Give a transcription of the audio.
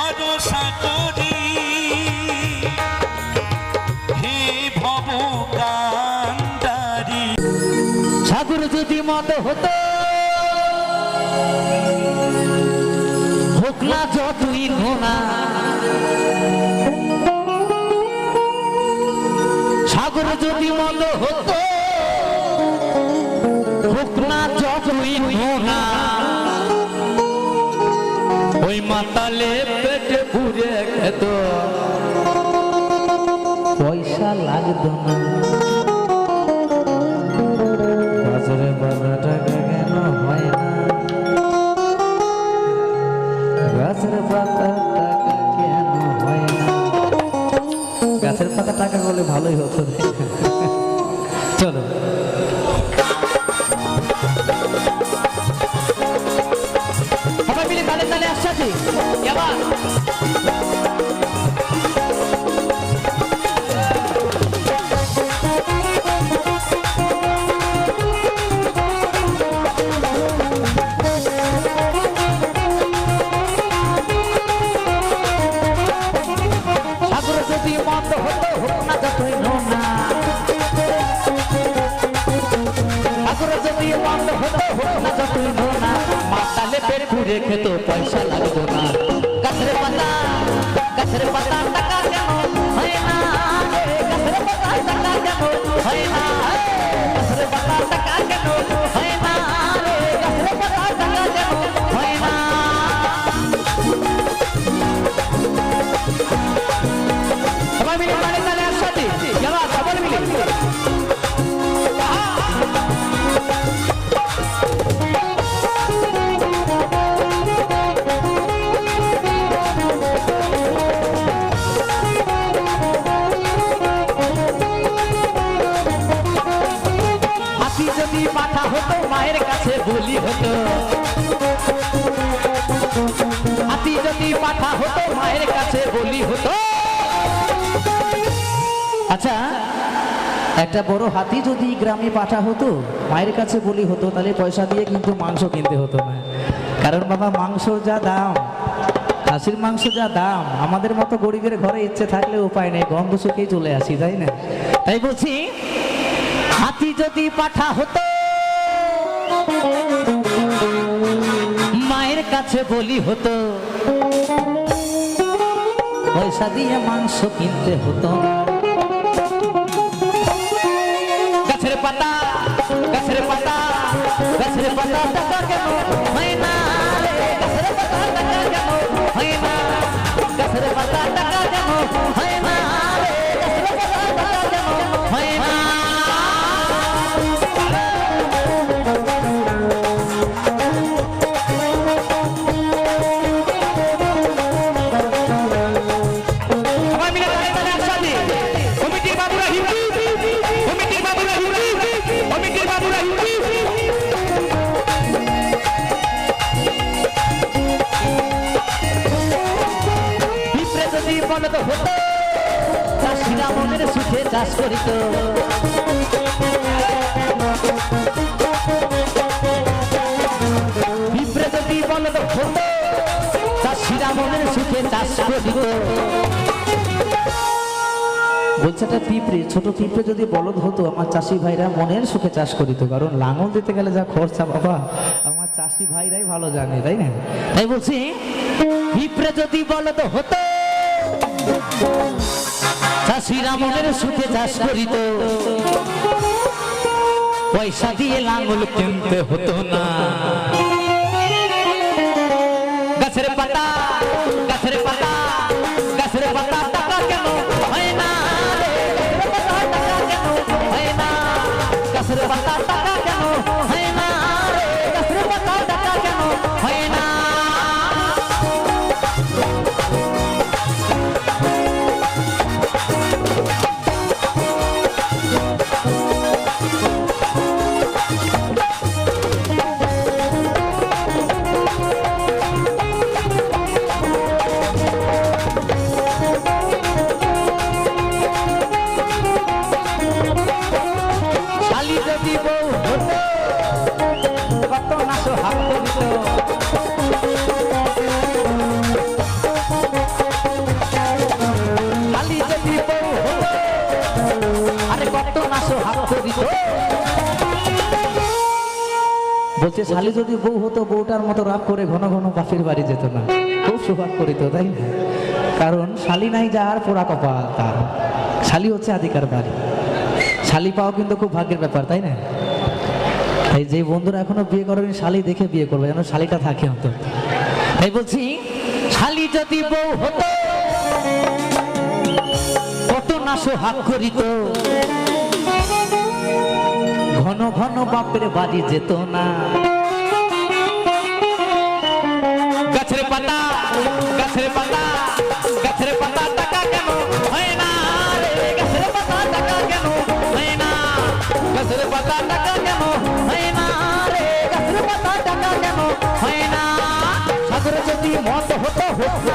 ভরসা করি যদি মত হতো হোক না যতই নোনা। সাগর যদি মত হতো হোক না যতই নোনা। ওই মাতালে পুরে খেত পয়সা লাগতো না। গাছের পাতা টাকা কেন হয় না? গাছের পাতা টাকা কেন হয় না? গাছের পাতা টাকা হলে ভালোই হতো আসছে এবার সাগর যদি মত হতো পেট ঘুরে খেত পয়সা লাগতো না। গাছের পাতা গাছের পাতা টাকা হাতি পাঠা হতো, মায়ের কাছে বলি হতো। আচ্ছা একটা বড় হাতি যদি গ্রামে পাঠা হতো, মায়ের কাছে বলি হতো, তাহলে পয়সা দিয়ে কিন্তু মাংস কিনতে হতো না। কারণ বাবা মাংসর যা দাম, খাসির মাংস যা দাম, আমাদের মতো গরিবের ঘরে ইচ্ছে থাকলে উপায় নেই গন্ধ শুকেই চলে আসি, তাই না? তাই বলছি, হাতি যদি পাঠা হতো, মায়ের কাছে বলি হতো পয়সা দিয়ে মাংস কিনতে হতো। গাছের পাতা গাছের পাতা গাছের পাতা টাকা কেন? হয় না গাছের পাতা টাকা কেন? হয় না। গাছের পাতা টাকা কেন? হয় না চাষ করিত। পিঁপড়ে যদি বলদ চাষিরা মনের সুখে চাষ করিত। বলছে একটা পিঁপড়ে, ছোট পিঁপড়ে যদি বলদ হতো, আমার চাষি ভাইরা মনের সুখে চাষ করিত। কারণ লাঙল দিতে গেলে যা খরচা, বাবা, আমার চাষি ভাইরাই ভালো জানে, তাই না? তাই বলছি, পিঁপড়ে যদি বলদ হতো চাষিরা মনের সুখে চাষ করিত। পয়সা দিয়ে লাঙল কিনতে হতো না। বলছে শালি যদি বউ হতো বউটার মতো রাগ করে ঘন ঘন বাপের বাড়ি যেত না। খুব সুভাগ করিত তাই না? কারণ শালি নাই যার পোড়া কপাল তার। শালি হচ্ছে আদিকার বাড়ি। শালি পাওয়া কিন্তু খুব ভাগ্যের ব্যাপার তাই না? তাই যে বন্ধুরা এখনও বিয়ে করেনি শালি দেখে বিয়ে করবে যেন শালিটা থাকে হতো তাই বলছি শালি যদি বউ হতো কত না সোহাগ করিত। ঘন ঘন বাপের বাড়ি যেত না। গাছের পাতা গাছের পাতা গাছের পাতা টাকা কেন হয় না গাছের পাতা টাকা কেন হয় না? গাছের পাতা টাকা কেন হয় না রে? গাছের পাতা টাকা কেন হয় না? সাগরে যদি মত হতো হোক না